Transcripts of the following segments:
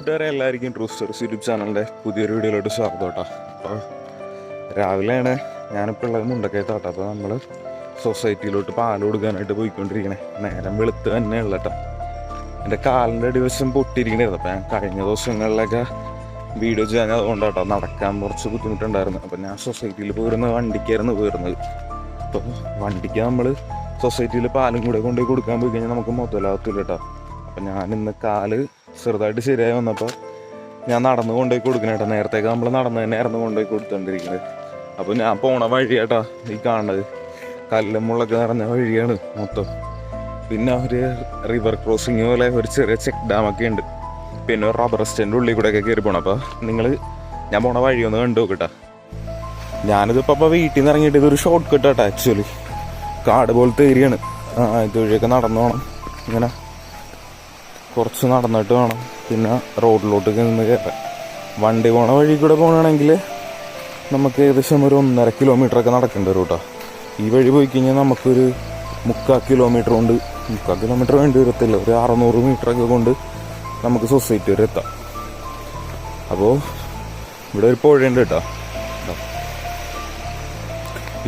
കൂട്ടുകാരെ എല്ലാവർക്കും true stories YouTube ചാനലിന്റെ പുതിയൊരു വീഡിയോയിലോട്ട് സ്വാഗതം കേട്ടോ. അപ്പോൾ രാവിലെയാണ് ഞാനിപ്പോൾ ഉള്ളത് മുണ്ടക്കയത്താട്ടോ അപ്പോൾ നമ്മൾ സൊസൈറ്റിയിലോട്ട് പാൽ കൊടുക്കാനായിട്ട് പോയിക്കൊണ്ടിരിക്കണേ. നേരം വെളുത്ത് തന്നെ ഉള്ള കേട്ടോ. എന്റെ കാലിന്റെ ദിവസം പൊട്ടിയിരിക്കണായിരുന്നു അപ്പോൾ ഞാൻ കഴിഞ്ഞ ദിവസങ്ങളിലൊക്കെ വീഡിയോ ചെയ്യാൻ അതുകൊണ്ടാട്ടോ നടക്കാൻ കുറച്ച് ബുദ്ധിമുട്ടുണ്ടായിരുന്നു. അപ്പോൾ ഞാൻ സൊസൈറ്റിയിൽ പോയിരുന്ന വണ്ടിക്കായിരുന്നു പോയിരുന്നത്. അപ്പോൾ വണ്ടിക്ക് നമ്മൾ സൊസൈറ്റിയിൽ പാലും കൂടെ കൊണ്ടുപോയി കൊടുക്കാൻ പോയി കഴിഞ്ഞാൽ നമുക്ക് മുതലാകത്തില്ല കേട്ടോ. അപ്പം ഞാൻ ഇന്ന് കാൽ ചെറുതായിട്ട് ശരിയായി വന്നപ്പോൾ ഞാൻ നടന്നു കൊണ്ടുപോയി കൊടുക്കണ കേട്ടോ നേരത്തേക്ക് നമ്മൾ നടന്ന് തന്നെ ഇറന്ന് കൊണ്ടുപോയി കൊടുത്തോണ്ടിരിക്കുന്നത് അപ്പോൾ ഞാൻ പോണ വഴി വഴിയാട്ടാ ഈ കാണുന്നത് കല്ലും മുള്ളൊക്കെ നിറഞ്ഞ വഴിയാണ് മൊത്തം. പിന്നെ ഒരു റിവർ ക്രോസിങ് പോലെ ഒരു ചെറിയ ചെക്ക് ഡാമൊക്കെ ഉണ്ട്. പിന്നെ ഒരു റബ്ബർ സ്റ്റാൻഡ് ഉള്ളിൽ ഒക്കെ കയറി പോകണം അപ്പോൾ നിങ്ങൾ ഞാൻ പോണ വഴി ഒന്ന് കണ്ടു നോക്കട്ടാ ഞാനിതിപ്പോൾ അപ്പോൾ വീട്ടിൽ നിന്ന് ഇറങ്ങിയിട്ട് ഇതൊരു ഷോർട്ട് കട്ട് കേട്ടോ ആക്ച്വലി കാട് പോലത്തെ ഏരിയയാണ് ഇതുവഴിയൊക്കെ നടന്നു പോകണം ഇങ്ങനെ കുറച്ച് നടന്നിട്ട് വേണം. പിന്നെ റോഡിലോട്ട് നിന്ന് കയറാൻ. വണ്ടി പോണ വഴി കൂടെ പോകണമെങ്കിൽ നമുക്ക് ഏകദേശം ഒരു ഒന്നര കിലോമീറ്റർ ഒക്കെ നടക്കേണ്ടി വരും കേട്ടോ ഈ വഴി പോയി കഴിഞ്ഞാൽ നമുക്കൊരു മുക്കാൽ കിലോമീറ്റർ കൊണ്ട് മുക്കാൽ കിലോമീറ്റർ വേണ്ടി വരത്തില്ല. ഒരു അറുന്നൂറ് മീറ്റർ ഒക്കെ കൊണ്ട് നമുക്ക് സൊസൈറ്റി വരെ എത്താം. അപ്പോൾ ഇവിടെ ഒരു പുഴയുണ്ട് കേട്ടോ.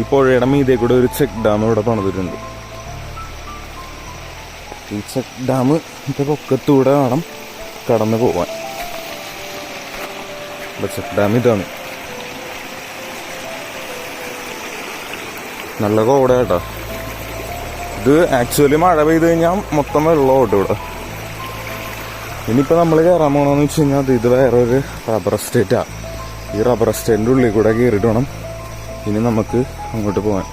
ഈ പുഴയുടെ മീതെ കൂടെ ഒരു ചെക്ക് ഡാം ഇവിടെ പണിതിട്ടുണ്ട്. ഈ ചെക്ക് ഡാം ഇപ്പം പൊക്കത്തൂടെ വേണം കടന്നു പോവാൻ. ചെക്ക് ഡാം ഇതാണ്. നല്ല കോട കേട്ടോ. ഇത് ആക്ച്വലി മഴ പെയ്ത് കഴിഞ്ഞാൽ മൊത്തം വെള്ളം വെള്ളമാട്ടോ ഇവിടെ. ഇനിയിപ്പോൾ നമ്മൾ കയറാൻ പോകണമെന്ന് വെച്ച് കഴിഞ്ഞാൽ ഇത് വേറൊരു റബ്ബർ എസ്റ്റേറ്റാണ് ഈ റബ്ബർ എസ്റ്റേറ്റിന്റെ ഉള്ളിൽ കൂടെ കയറിയിട്ട് വേണം ഇനി നമുക്ക് അങ്ങോട്ട് പോകാൻ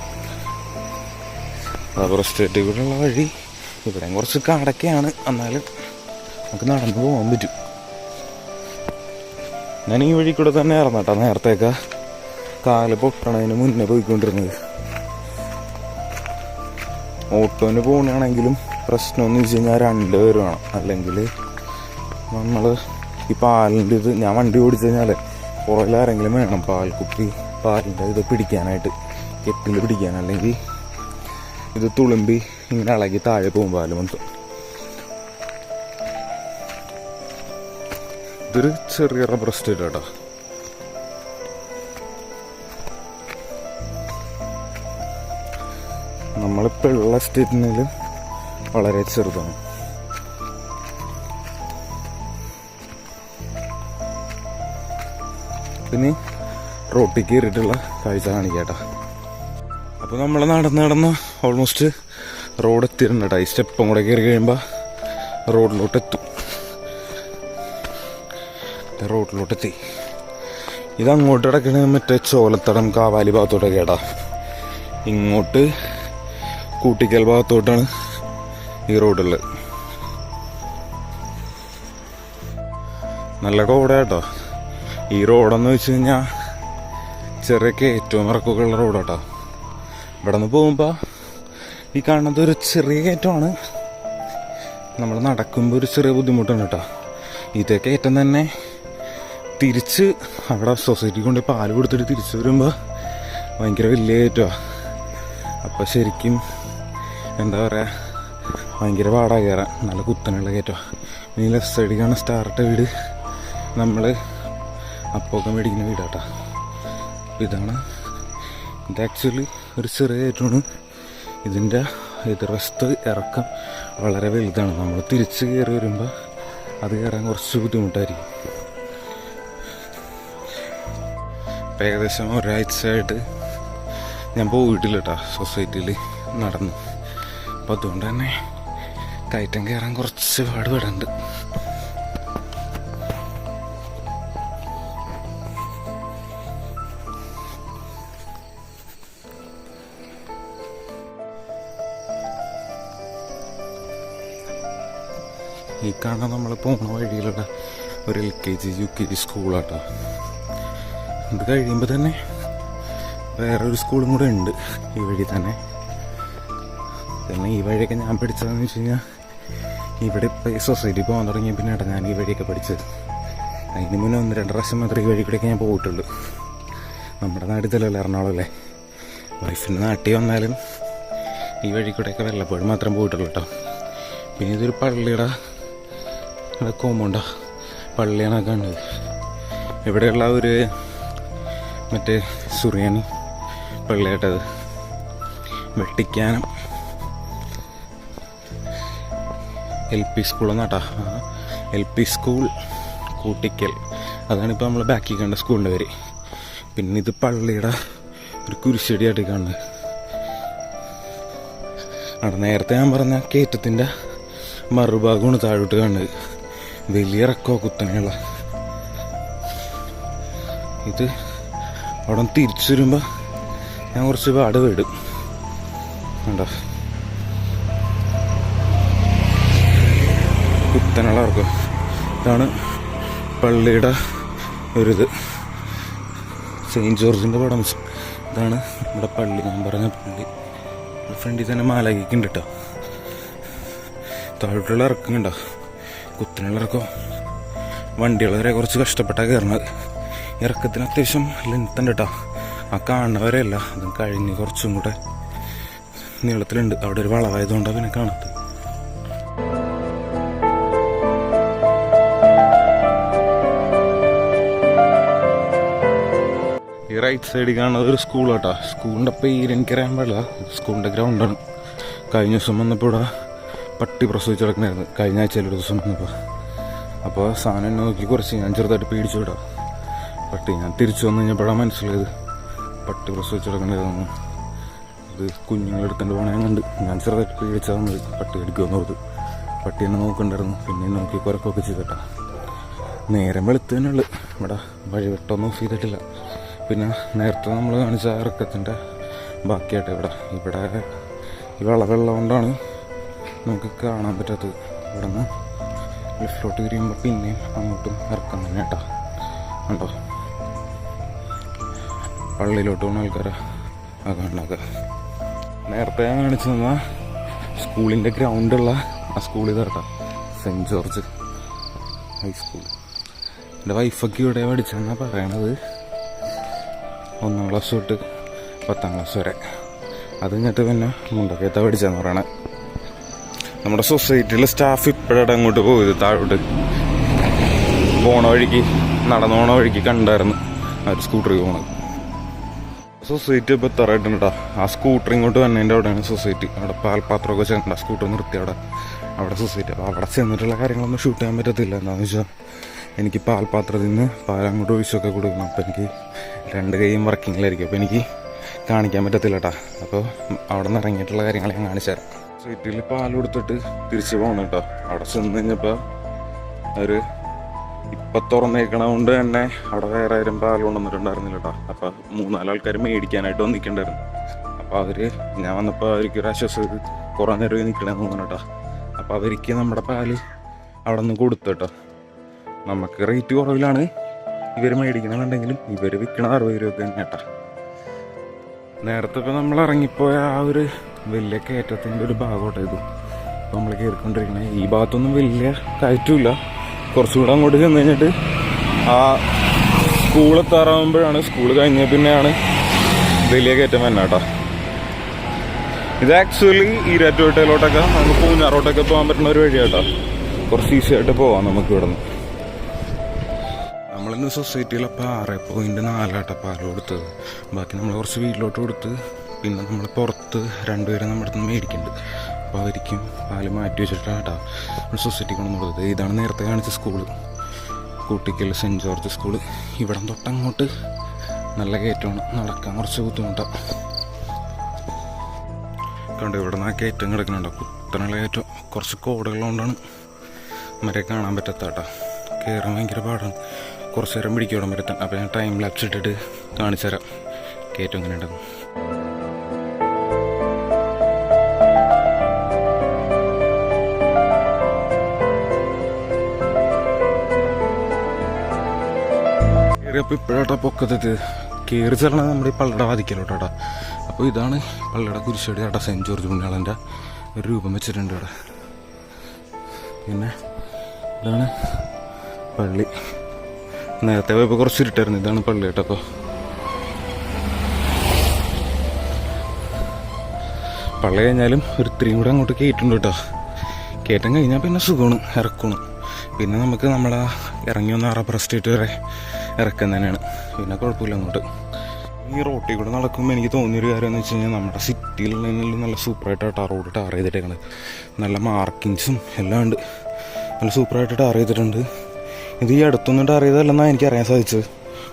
റബ്ബർ എസ്റ്റേറ്റിൽ കൂടെയുള്ള വഴി ഇവിടെയും കുറച്ച് കടക്കയാണ്. എന്നാലും നമുക്ക് നടന്നു പോകാൻ പറ്റും. ഞാൻ ഈ വഴി കൂടെ തന്നെ ഇറന്നട്ടാ നേരത്തേക്ക്. കാൽ പൊട്ടണതിന് മുന്നേ പോയിക്കൊണ്ടിരുന്നത്. ഓട്ടോന് പോകണമെങ്കിലും പ്രശ്നമെന്ന് വെച്ച് കഴിഞ്ഞാൽ രണ്ട് പേര് വേണം. അല്ലെങ്കിൽ നമ്മൾ ഈ പാലിന്റെ ഇത് ഞാൻ വണ്ടി ഓടിച്ചു കഴിഞ്ഞാൽ പുറകിൽ ആരെങ്കിലും വേണം പാൽക്കുപ്പി പാലിന്റെ ഇത് പിടിക്കാനായിട്ട്. കെട്ടിൽ പിടിക്കാൻ അല്ലെങ്കിൽ ഇത് തുളുമ്പി ഇങ്ങനെ ഇളകി താഴെ പോകുമ്പോൾ പാൽ മൊത്തം ഇതൊരു ചെറിയ റബ്ബർ എസ്റ്റേറ്റ് കേട്ടോ ഉള്ള എസ്റ്റേറ്റിനിൽ വളരെ ചെറുതാണ്. പിന്നെ റോട്ടിൽ കയറിയിട്ടുള്ള കാഴ്ച കാണിക്കാട്ടാ അപ്പോൾ നമ്മൾ നടന്ന് നടന്ന് ഓൾമോസ്റ്റ് റോഡ് എത്തിയിട്ടുണ്ട് കേട്ടോ ഈ സ്റ്റെപ്പും കൂടെ കയറി കഴിയുമ്പോൾ റോഡിലോട്ട് എത്തും റോഡിലോട്ട് റോഡിലോട്ടെത്തി. ഇത് അങ്ങോട്ട് കിടക്കണ മറ്റേ ചോലത്തടം കാവാലി ഭാഗത്തോട്ടൊക്കെ കേടാ. ഇങ്ങോട്ട് കൂട്ടിക്കൽ ഭാഗത്തോട്ടാണ് ഈ റോഡുള്ളത്. നല്ല കോട കേട്ടോ ഈ റോഡെന്ന് വെച്ച് കഴിഞ്ഞാൽ ചെറിയ കയറ്റവും ഇറക്കമൊക്കെ റോഡാട്ടോ. ഇവിടെ നിന്ന് പോകുമ്പോൾ ഈ കാണുന്നത് ഒരു ചെറിയ കയറ്റമാണ്. നമ്മൾ നടക്കുമ്പോൾ ഒരു ചെറിയ ബുദ്ധിമുട്ടാണ് കേട്ടോ. ഇതേ കയറ്റം തന്നെ തിരിച്ച് അവിടെ സൊസൈറ്റി കൊണ്ട് പാൽ കൊടുത്തിട്ട് തിരിച്ചു വരുമ്പോൾ ഭയങ്കര വലിയ കയറ്റമാണ് അപ്പോൾ ശരിക്കും എന്താ പറയുക ഭയങ്കര പാടാ കയറാൻ നല്ല കുത്തനുള്ള കയറ്റമാണ് ഇനി ലെഫ്റ്റ് കാണുന്ന സ്റ്റാർട്ട വീട് നമ്മൾ അപ്പൊക്കെ മേടിക്കുന്ന വീടാട്ടോ ഇതാണ് ഇത് ആക്ച്വലി ഒരു ചെറിയ കയറ്റമാണ്. ഇതിന്റെ എതിർവശത്ത് ഇറക്കം വളരെ വലുതാണ്. നമ്മൾ തിരിച്ച് കയറി വരുമ്പോൾ അത് കയറാൻ കുറച്ച് ബുദ്ധിമുട്ടായിരിക്കും. ഇപ്പം ഏകദേശം ഒരാഴ്ചയായിട്ട് ഞാൻ പോയിട്ടില്ല കേട്ടോ സൊസൈറ്റിയിൽ നടന്നു. അപ്പം അതുകൊണ്ട് തന്നെ കയറ്റം കയറാൻ കുറച്ച് പാടുപെടുന്നുണ്ട് ഈ കാണാൻ നമ്മൾ പോണ വഴിയിലുള്ള ഒരു L K G U K G സ്കൂളാട്ടോ ഇത് കഴിയുമ്പോൾ തന്നെ വേറൊരു സ്കൂളും കൂടെ ഉണ്ട് ഈ വഴി തന്നെ. പിന്നെ ഈ വഴിയൊക്കെ ഞാൻ പഠിച്ചതെന്ന് വെച്ച് കഴിഞ്ഞാൽ ഇവിടെ ഇപ്പോൾ ഈ സൊസൈറ്റി പോകാൻ തുടങ്ങിയ പിന്നെയാണ് ഞാൻ ഈ വഴിയൊക്കെ പഠിച്ചത്. അതിന് മുന്നേ ഒന്ന് രണ്ട് പ്രാവശ്യം മാത്രമേ ഈ വഴി കൂടെയൊക്കെ ഞാൻ പോയിട്ടുള്ളൂ. നമ്മുടെ നാട്ടിൽ തന്നെയല്ലേ എറണാകുളം അല്ലേ? വൈഫിന്റെ നാട്ടിൽ വന്നാലും ഈ വഴി കൂടെയൊക്കെ വല്ലപ്പോഴും മാത്രം പോയിട്ടുള്ളൂ കേട്ടോ പിന്നെ ഇതൊരു പള്ളിയുടെ കോമ്പൗണ്ടാ. പള്ളിയാണ് കണ്ടത് ഇവിടെയുള്ള ഒരു മറ്റേ സുറിയാനി പള്ളിയായിട്ടത് വെട്ടിക്കാനം. എൽ പി സ്കൂളെന്നാട്ടാ എൽ പി സ്കൂൾ കൂട്ടിക്കൽ. അതാണ് ഇപ്പോൾ നമ്മൾ ബാക്കി കണ്ട സ്കൂളിന്റെ പേര്. പിന്നെ ഇത് പള്ളിയുടെ ഒരു കുരിശടിയായിട്ട് കാണുന്നത്. അവിടെ നേരത്തെ ഞാൻ പറഞ്ഞ കയറ്റത്തിന്റെ മറുഭാഗമാണ് താഴോട്ട് കാണുന്നത്. വലിയ ഇറക്കോ കുത്തനെയുള്ള ഇത് അവിടെ തിരിച്ചു വരുമ്പോൾ ഞാൻ കുറച്ച് പാട് വിടും. കണ്ടോ? കുത്തനുള്ള ഇറക്കം ഇതാണ് പള്ളിയുടെ ഒരിത്. സെയിന്റ് ജോർജിന്റെ പടം. ഇതാണ് നമ്മുടെ പള്ളി. ഞാൻ പറഞ്ഞ പള്ളി. ഫ്രണ്ടിൽ തന്നെ മാലകിക്കുണ്ട് കേട്ടോ താഴോട്ടുള്ള ഇറക്കം കണ്ടോ കുത്തിനുള്ള ഇറക്കം വണ്ടികൾ വരെ കുറച്ച് കഷ്ടപ്പെട്ടാണ് കയറണത്. ഇറക്കത്തിന് അത്യാവശ്യം ലെങ്ത് ഉണ്ട് കേട്ടോ ആ കാണുന്നവരെയല്ല അതും കഴിഞ്ഞ് കുറച്ചും കൂടെ നീളത്തിലുണ്ട്. അവിടെ ഒരു വളവായതുകൊണ്ടാണ് പിന്നെ കാണാത്തത്. റൈറ്റ് സൈഡിൽ കാണുന്നത് ഒരു സ്കൂളാട്ടോ സ്കൂളിന്റെ പേര് എനിക്കറിയാൻ പാടില്ല. സ്കൂളിന്റെ ഗ്രൗണ്ടാണ് കഴിഞ്ഞ ദിവസം വന്നപ്പോൾ ഇവിടെ പട്ടി പ്രസവിച്ച് കിടക്കണായിരുന്നു കഴിഞ്ഞ ആഴ്ചയിൽ ഒരു ദിവസം വന്നപ്പോൾ അപ്പോൾ സാധനം എന്നെ നോക്കി കുറച്ച് ഞാൻ ചെറുതായിട്ട് പേടിച്ചു വിടാം പട്ടി ഞാൻ തിരിച്ചു വന്നു കഴിഞ്ഞപ്പോഴാണ് മനസ്സിലായത്. പട്ടി പ്രസവിച്ച് കിടക്കണായിരുന്നു ഇത് കുഞ്ഞുങ്ങളെടുത്തുകൊണ്ട് പോണേന്നുണ്ട് ഞാൻ ചെറുതായിട്ട് പേടിച്ചാൽ പട്ടി എടുക്കുമെന്നുള്ളത് പട്ടി എന്നെ നോക്കണ്ടായിരുന്നു പിന്നെ നോക്കി കുറക്കൊക്കെ ചെയ്തിട്ടാ നേരം വെളുത്ത് തന്നെയുള്ളു ഇവിടെ വഴിവെട്ടൊന്നും ഓഫ് ചെയ്തിട്ടില്ല. പിന്നെ നേരത്തെ നമ്മൾ കാണിച്ച ഇറക്കത്തിന്റെ ബാക്കിയായിട്ട് ഇവിടെ. ഇവിടെ ഈ വളവെള്ളം കൊണ്ടാണ് നമുക്ക് കാണാൻ പറ്റാത്തത് ഇവിടെ നിന്ന് ലെഫ്റ്റിലോട്ട് തിരിയുമ്പോൾ പിന്നെയും അങ്ങോട്ടും ഇറക്കം തന്നെ കേട്ടോ. ഉണ്ടോ പള്ളിയിലോട്ട് പോകുന്ന ആൾക്കാരെ. കാണുന്നൊക്കെ നേരത്തെ ഞാൻ കാണിച്ചു തന്ന സ്കൂളിന്റെ ഗ്രൗണ്ടുള്ള ആ സ്കൂൾ ഇതാട്ടാ സെന്റ് ജോർജ് ഹൈസ്കൂൾ എന്റെ വൈഫൊക്കെ ഇവിടെ പഠിച്ചെന്നാണ് പറയണത്. ഒന്നാം ക്ലാസ് തൊട്ട് പത്താം ക്ലാസ് വരെ. അത് കഴിഞ്ഞിട്ട് പിന്നെ മുണ്ടക്കയത്ത പഠിച്ചെന്ന് പറയണേ. നമ്മുടെ സൊസൈറ്റിയിലെ സ്റ്റാഫ് ഇപ്പോഴാണ് അങ്ങോട്ട് പോയത്. താഴോട്ട് പോണ വഴിക്ക് നടന്നു പോണ വഴിക്ക് കണ്ടായിരുന്നു. അവർ സ്കൂട്ടറിൽ പോണത്. സൊസൈറ്റി ഇപ്പോൾ എത്താറായിട്ടുണ്ട് ആ സ്കൂട്ടർ ഇങ്ങോട്ട് വന്നതിന്റെ അവിടെയാണ് സൊസൈറ്റി. അവിടെ പാൽപാത്രമൊക്കെ ചെണ്ട സ്കൂട്ടർ നിർത്തി അവിടെ. അവിടെ സൊസൈറ്റി. അപ്പോൾ അവിടെ ചെന്നിട്ടുള്ള കാര്യങ്ങളൊന്നും ഷൂട്ട് ചെയ്യാൻ പറ്റത്തില്ല. എന്താണെന്ന് വെച്ചാൽ എനിക്ക് പാൽപാത്രത്തിൽ നിന്ന് പാൽ അങ്ങോട്ട് ഒഴിച്ചൊക്കെ കൊടുക്കണം. അപ്പോൾ എനിക്ക് രണ്ട് കൈയും വർക്കിങ്ങിലായിരിക്കും അപ്പോൾ എനിക്ക് കാണിക്കാൻ പറ്റത്തില്ല കേട്ടോ അപ്പോൾ അവിടെ നിന്ന് ഇറങ്ങിയിട്ടുള്ള കാര്യങ്ങൾ ഞാൻ കാണിച്ചു തരാം സൊസൈറ്റിയിൽ പാൽ കൊടുത്തിട്ട് തിരിച്ചു പോകണം കേട്ടോ അവിടെ ചെന്ന് കഴിഞ്ഞപ്പോൾ അവർ ഇപ്പം തുറന്നേക്കണ കൊണ്ട് തന്നെ അവിടെ വേറെ ആരും പാൽ കൊണ്ടുവന്നിട്ടുണ്ടായിരുന്നില്ല കേട്ടോ അപ്പം മൂന്നാൽ ആൾക്കാർ മേടിക്കാനായിട്ട് വന്നിട്ടുണ്ടായിരുന്നു. അപ്പോൾ അവർ ഞാൻ വന്നപ്പോൾ അവർക്ക് ഒരു ആശ്വാസം കുറേ നേരം നിൽക്കണമെന്ന് തോന്നുന്നു കേട്ടോ അപ്പോൾ അവർക്ക് നമ്മുടെ പാൽ അവിടെ നിന്ന് കൊടുത്തു കേട്ടോ നമുക്ക് റേറ്റ് കുറവിലാണ് ഇവർ മേടിക്കണമെന്നുണ്ടെങ്കിലും ഇവർ വിൽക്കണ അറുപത് രൂപ തന്നെ കേട്ടോ നേരത്തെ ഇപ്പോൾ നമ്മൾ ഇറങ്ങിപ്പോയ ആ ഒരു വലിയ കയറ്റത്തിന്റെ ഒരു ഭാഗമായിട്ട് ഇത്. ഇപ്പം നമ്മൾ കയറിക്കൊണ്ടിരിക്കണേ. ഈ ഭാഗത്തൊന്നും വലിയ കയറ്റമില്ല. കുറച്ചുകൂടെ അങ്ങോട്ട് ചെന്ന് കഴിഞ്ഞിട്ട് ആ സ്കൂൾ എത്താറാകുമ്പോഴാണ് സ്കൂൾ കഴിഞ്ഞ പിന്നെയാണ് വലിയ കയറ്റം തന്നെ കേട്ടോ. ഇത് ആക്ച്വലി ഈരാറ്റുപേട്ടയിലോട്ടൊക്കെ നമുക്ക് പൂഞ്ഞാറോട്ടൊക്കെ പോകാൻ പറ്റുന്ന ഒരു വഴിയാട്ടോ കുറച്ച് ഈസി ആയിട്ട് പോവാം നമുക്ക് ഇവിടെ നമ്മളിന്ന് സൊസൈറ്റിയിലപ്പോൾ ആറ് പോയിന്റ് നാലാട്ട പാൽ കൊടുത്തത്. ബാക്കി നമ്മൾ കുറച്ച് വീട്ടിലോട്ട് കൊടുത്ത് പിന്നെ നമ്മൾ പുറത്ത് രണ്ടുപേരെ നമ്മുടെ അടുത്ത് മേടിക്കുന്നുണ്ട് അപ്പോൾ അവർക്കും പാൽ മാറ്റി വെച്ചിട്ടാണ് കേട്ടോ നമ്മൾ സൊസൈറ്റി കൊണ്ട് കൊടുത്തത് ഇതാണ് നേരത്തെ കാണിച്ച school. Koottickal Saint George school. ഇവിടം തൊട്ടങ്ങോട്ട് നല്ല കയറ്റമാണ്. നടക്കാൻ കുറച്ച് ബുദ്ധിമുട്ടാണ് കണ്ടു ഇവിടെ നിന്ന് ആ കയറ്റം കിടക്കുന്നുണ്ടോ? കുത്തനുള്ള കയറ്റം. കുറച്ച് കോടുകളുകൊണ്ടാണ് മരെ കാണാൻ പറ്റാത്ത കേട്ടോ കയറാൻ ഭയങ്കര പാടാണ്. കുറച്ച് നേരം പിടിക്കണം വരത്താൻ. അപ്പോൾ ഞാൻ ടൈം ലാപ്സ് ഇട്ടിട്ട് കാണിച്ചു തരാം കയറ്റം എങ്ങനെ ഉണ്ടെന്ന് കയറിയപ്പോൾ ഇപ്പോഴാട്ടാ പൊക്കത്തെത്തി കയറി ചെല്ലണത് നമ്മുടെ ഈ പള്ളിയുടെ വാതിക്കലോട്ടാ അപ്പോൾ ഇതാണ് പള്ളട കുരിശടി ആട്ടാ സെന്റ് ജോർജ് പുണ്യാളന്റെ ഒരു രൂപം വെച്ചിട്ടുണ്ട് ഇവിടെ. പിന്നെ ഇതാണ് പള്ളി. നേരത്തെ പോയപ്പോൾ കുറച്ച് ഇരുട്ടായിരുന്നു ഇതാണ് പള്ളി കേട്ടോ അപ്പോൾ പള്ളി കഴിഞ്ഞാലും ഒരു ഇത്രയും കൂടെ അങ്ങോട്ട് കയറ്റുണ്ട് കേട്ടോ. കയറ്റം കഴിഞ്ഞാൽ പിന്നെ സുഖമാണ് ഇറക്കണം. പിന്നെ നമുക്ക് നമ്മളെ ഇറങ്ങി വന്ന റബ്ബർ എസ്റ്റേറ്റ് വരെ ഇറക്കം തന്നെയാണ് പിന്നെ കുഴപ്പമില്ല അങ്ങോട്ട്. ഈ റോട്ടിൽ കൂടെ നടക്കുമ്പോൾ എനിക്ക് തോന്നിയൊരു കാര്യം എന്ന് വെച്ച് കഴിഞ്ഞാൽ നമ്മുടെ സിറ്റിയിൽ നിന്നുള്ള നല്ല സൂപ്പറായിട്ട് ടാർ റോഡ് ടാർ ചെയ്തിട്ടേക്കണ്. നല്ല മാർക്കിങ്സും എല്ലാം ഉണ്ട്. നല്ല സൂപ്പറായിട്ട് ടാർ ചെയ്തിട്ടുണ്ട്. ഇത് ഈ അടുത്തൊന്നും ടാർ ചെയ്തതല്ലെന്നാണ് എനിക്ക് അറിയാൻ സാധിച്ചത്.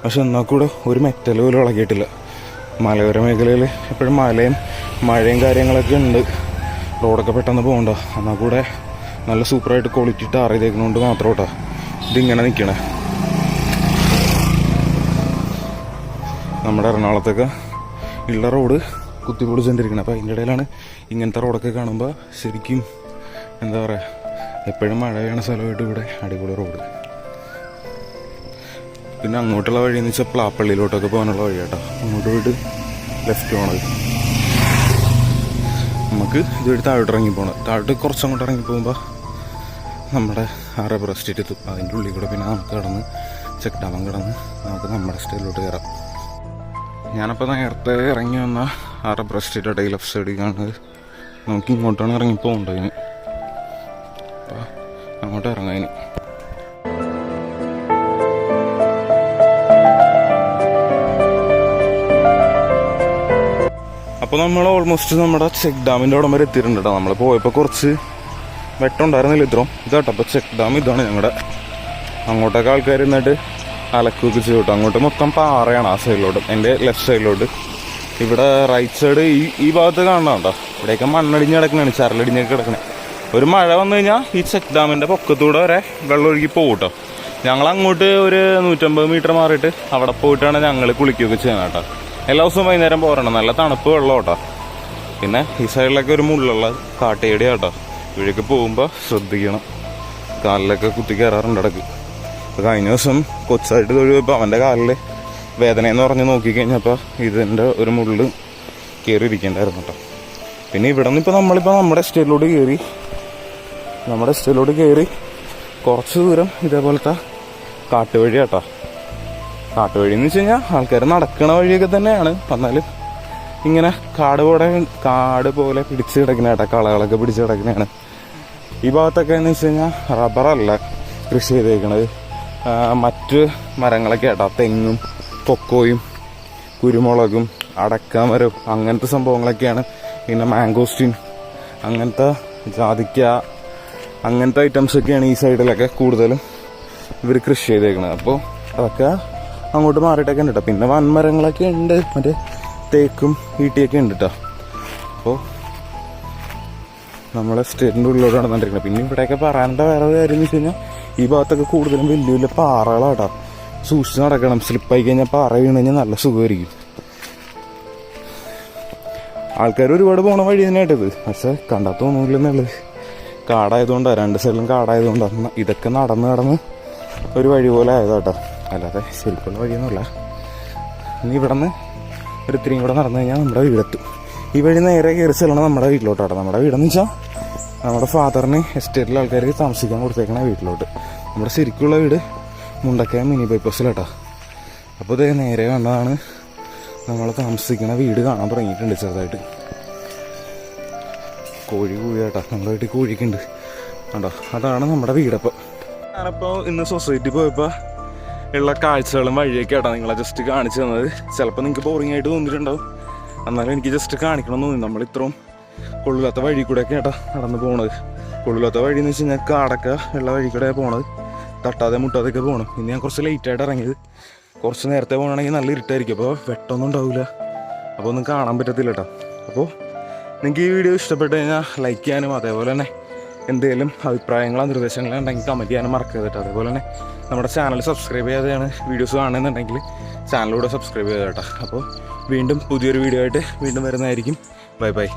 പക്ഷെ എന്നാൽ കൂടെ ഒരു മെറ്റൽ പോലും ഇളകിയിട്ടില്ല. മലയോര മേഖലയിൽ എപ്പോഴും മലയും മഴയും കാര്യങ്ങളൊക്കെ ഉണ്ട്. റോഡൊക്കെ പെട്ടെന്ന് പോകണ്ട. എന്നാൽ കൂടെ നല്ല സൂപ്പറായിട്ട് ക്വാളിറ്റി ടാർ ചെയ്തേക്കുന്നതുകൊണ്ട് മാത്രം കേട്ടോ. ഇതിങ്ങനെ നിൽക്കണേ നമ്മുടെ എറണാകുളത്തൊക്കെ ഉള്ള റോഡ് കുത്തിപ്പൊളിച്ചുകൊണ്ടിരിക്കണം അപ്പോൾ അതിന്റെ ഇടയിലാണ് ഇങ്ങനത്തെ റോഡൊക്കെ കാണുമ്പോൾ ശരിക്കും എന്താ പറയുക എപ്പോഴും മഴ വീണ സ്ഥലമായിട്ട് ഇവിടെ അടിപൊളി റോഡ് പിന്നെ അങ്ങോട്ടുള്ള വഴി എന്ന് വെച്ചാൽ പ്ലാപ്പള്ളിയിലോട്ടൊക്കെ പോകാനുള്ള വഴി കേട്ടോ അങ്ങോട്ട് പോയിട്ട് ലെഫ്റ്റ് പോണത് നമുക്ക് ഇതുവഴി താഴോട്ട് ഇറങ്ങി പോകണം താഴോട്ട് കുറച്ചങ്ങോട്ട് ഇറങ്ങി പോകുമ്പോൾ നമ്മുടെ റബ്ബർ എസ്റ്റേറ്റ് എത്തും? അതിന്റെ ഉള്ളിൽ കൂടെ പിന്നെ നമുക്ക് കടന്ന് ചെക്ക് ഡാമം കടന്ന് നമുക്ക് നമ്മുടെ സ്റ്റേറ്റിലോട്ട് കയറാം. ഞാനപ്പോൾ നേരത്തെ ഇറങ്ങി വന്ന ആ റബ്ബർ എസ്റ്റേറ്റ് ഇടയിൽ ലെഫ്റ്റ് സൈഡിൽ കാണുന്നത് നമുക്ക് ഇങ്ങോട്ടാണ് ഇറങ്ങി പോകേണ്ടത് ഇനി അപ്പോൾ അങ്ങോട്ട് ഇറങ്ങാൻ അപ്പോൾ നമ്മൾ ഓൾമോസ്റ്റ് നമ്മുടെ ചെക്ക് ഡാമിന്റെ അവിടം വരെ എത്തിയിട്ടുണ്ട് കേട്ടോ നമ്മൾ പോയപ്പോൾ കുറച്ച് വെട്ടമുണ്ടായിരുന്നില്ല ഇത്രയും. ഇതാട്ടോ അപ്പോൾ ചെക്ക് ഡാം ഇതാണ് ഞങ്ങളുടെ അങ്ങോട്ടൊക്കെ ആൾക്കാർ നിന്നിട്ട് അലക്കുകയൊക്കെ ചെയ്യും അങ്ങോട്ട് മൊത്തം പാറയാണ് ആ സൈഡിലോട്ട് എന്റെ ലെഫ്റ്റ് സൈഡിലോട്ട് ഇവിടെ റൈറ്റ് സൈഡ് ഈ ഈ ഭാഗത്ത് കാണണം ഇവിടെയൊക്കെ മണ്ണടിഞ്ഞ് കിടക്കണാണ് ചരലടിഞ്ഞൊക്കെ കിടക്കണേ. ഒരു മഴ വന്നു കഴിഞ്ഞാൽ ഈ ചെക്ക് ഡാമിന്റെ പൊക്കത്തൂടെ വരെ വെള്ളം ഒഴുകി പോകും കേട്ടോ ഞങ്ങൾ അങ്ങോട്ട് ഒരു നൂറ്റമ്പത് മീറ്റർ മാറിയിട്ട് അവിടെ പോയിട്ടാണ് ഞങ്ങൾ കുളിക്കുകയൊക്കെ ചെയ്യുന്നത് കേട്ടോ. എല്ലാ ദിവസവും വൈകുന്നേരം പോരണം. നല്ല തണുപ്പ് വെള്ളം കേട്ടോ പിന്നെ ഈ സൈഡിലൊക്കെ ഒരു മുള്ളുള്ള കാട്ടേടി കേട്ടോ ഇവിടേക്ക് പോകുമ്പോൾ ശ്രദ്ധിക്കണം. കാലിലൊക്കെ കുത്തി കയറാറുണ്ട് ഇടയ്ക്ക് അപ്പോൾ കഴിഞ്ഞ ദിവസം കൊച്ചായിട്ട് തൊഴിപ്പോൾ അവന്റെ കാലിൽ വേദനയെന്ന് പറഞ്ഞ് നോക്കിക്കഴിഞ്ഞപ്പോൾ ഇതിന്റെ ഒരു മുള്ളിൽ കയറി ഇരിക്കേണ്ടായിരുന്നു കേട്ടോ. പിന്നെ ഇവിടെ നിന്ന് ഇപ്പോൾ നമ്മളിപ്പോൾ നമ്മുടെ സ്റ്റേറ്റിലോട്ട് കയറി നമ്മുടെ സ്റ്റേറ്റിലോട്ട് കയറി കുറച്ച് ദൂരം ഇതേപോലത്തെ കാട്ടുവഴി കേട്ടോ. കാട്ടുവഴി എന്ന് വെച്ച് കഴിഞ്ഞാൽ ആൾക്കാർ നടക്കണ വഴിയൊക്കെ തന്നെയാണ്. എന്നാലും ഇങ്ങനെ കാട് പോലെ കാട് പോലെ പിടിച്ച് കിടക്കുന്ന കേട്ടോ കളകളൊക്കെ പിടിച്ച് കിടക്കുന്നതാണ് ഈ ഭാഗത്തൊക്കെ എന്ന് വെച്ച് കഴിഞ്ഞാൽ റബ്ബറല്ല കൃഷി ചെയ്തേക്കണത്. മറ്റ് മരങ്ങളൊക്കെ കേട്ടോ തെങ്ങും കൊക്കോയും കുരുമുളകും അടക്കാമരവും അങ്ങനത്തെ സംഭവങ്ങളൊക്കെയാണ്. പിന്നെ മാംഗോസ്റ്റിൻ അങ്ങനത്തെ ജാതിക്ക അങ്ങനത്തെ ഐറ്റംസ് ഒക്കെയാണ് ഈ സൈഡിലൊക്കെ കൂടുതലും ഇവർ കൃഷി ചെയ്തേക്കുന്നത് അപ്പോൾ അതൊക്കെ അങ്ങോട്ട് മാറിയിട്ടൊക്കെ ഉണ്ട് കേട്ടോ പിന്നെ വൻമരങ്ങളൊക്കെ ഉണ്ട്. മറ്റേ തേക്കും ഈട്ടിയൊക്കെ ഉണ്ട് കേട്ടോ അപ്പോൾ നമ്മളെ സ്റ്റേറ്റിന്റെ ഉള്ളിലോട്ട് നടന്നിരിക്കുന്നത് പിന്നെ ഇവിടെയൊക്കെ പറയേണ്ട വേറെ കാര്യം എന്ന് വെച്ച് കഴിഞ്ഞാൽ ഈ ഭാഗത്തൊക്കെ കൂടുതലും വലിയ വലിയ പാറകളാട്ടോ സൂക്ഷിച്ച് നടക്കണം. സ്ലിപ്പായി കഴിഞ്ഞാൽ പാറ വീണ് കഴിഞ്ഞാൽ നല്ല സുഖമായിരിക്കും. ആൾക്കാർ ഒരുപാട് പോണ വഴി തന്നെയായിട്ടത് പക്ഷെ കണ്ടാൽ തോന്നൂലെന്നുള്ളത് കാടായതുകൊണ്ടാണ് രണ്ട് സൈഡിലും കാടായതുകൊണ്ടാണ് ഇതൊക്കെ നടന്ന് നടന്ന് ഒരു വഴി പോലെ ആയതാട്ടോ. അല്ലാതെ ശരിക്കുള്ള വഴിയൊന്നുമില്ല. ഇനി ഇവിടെ നിന്ന് ഒരു ഇത്രയും കൂടെ നടന്നു കഴിഞ്ഞാൽ നമ്മുടെ വീടെത്തും. ഈ വഴി നേരെ കയറി ചെല്ലണം നമ്മുടെ വീട്ടിലോട്ടാട്ടോ. നമ്മുടെ വീടെന്ന് വെച്ചാൽ നമ്മുടെ ഫാദറിന് എസ്റ്റേറ്റിലെ ആൾക്കാർക്ക് താമസിക്കാൻ കൊടുത്തേക്കണ വീട്ടിലോട്ട്. നമ്മുടെ ശരിക്കുള്ള വീട് മുണ്ടക്കയ മിനി ബൈപ്പാസിലാട്ടാ അപ്പോൾ ഇതേ നേരെ കണ്ടതാണ് നമ്മൾ താമസിക്കുന്ന വീട് കാണാൻ തുടങ്ങിയിട്ടുണ്ട് ചെറുതായിട്ട്. കോഴി കൂഴിയാട്ടാ നമ്മുടെ വീട്ടിൽ കോഴിക്കുണ്ട്. കണ്ടോ? അതാണ് നമ്മുടെ വീടപ്പോൾ ഞാനപ്പോൾ ഇന്ന് സൊസൈറ്റി പോയപ്പോൾ ഉള്ള കാഴ്ചകളും വഴിയൊക്കെ കേട്ടോ നിങ്ങളെ ജസ്റ്റ് കാണിച്ചു തന്നത്. ചിലപ്പോൾ നിങ്ങൾക്ക് ബോറിംഗ് ആയിട്ട് തോന്നിയിട്ടുണ്ടാവും. എന്നാലും എനിക്ക് ജസ്റ്റ് കാണിക്കണം തോന്നി. നമ്മൾ ഇത്രയും കൊള്ളില്ലാത്ത വഴി കൂടെയൊക്കെ ആട്ടാ നടന്ന് പോണത്. കൊള്ളില്ലാത്ത വഴി എന്ന് വെച്ച് കഴിഞ്ഞാൽ കാടൊക്കെ ഉള്ള വഴി കൂടെ പോണത്. തട്ടാതെ മുട്ടാതെയൊക്കെ പോകണം ഇന്ന് ഞാൻ കുറച്ച് ലേറ്റായിട്ട് ഇറങ്ങിയത്. കുറച്ച് നേരത്തെ പോകണമെങ്കിൽ നല്ല ഇരുട്ടായിരിക്കും. അപ്പോൾ വെട്ടമൊന്നും ഉണ്ടാവില്ല അപ്പോൾ ഒന്നും കാണാൻ പറ്റത്തില്ല കേട്ടോ അപ്പോൾ നിങ്ങൾക്ക് ഈ വീഡിയോ ഇഷ്ടപ്പെട്ട് കഴിഞ്ഞാൽ ലൈക്ക് ചെയ്യാനും അതേപോലെ തന്നെ എന്തെങ്കിലും അഭിപ്രായങ്ങളോ നിർദ്ദേശങ്ങളോ ഉണ്ടെങ്കിൽ കമന്റ് ചെയ്യാനും മറക്കരുത് കേട്ടോ അതേപോലെ തന്നെ നമ്മുടെ ചാനൽ സബ്സ്ക്രൈബ് ചെയ്യാതെയാണ് വീഡിയോസ് കാണുന്നുണ്ടെങ്കിൽ ചാനലിലൂടെ സബ്സ്ക്രൈബ് ചെയ്ത് കേട്ടോ അപ്പോൾ വീണ്ടും പുതിയൊരു വീഡിയോ ആയിട്ട് വീണ്ടും വരുന്നതായിരിക്കും. Bye bye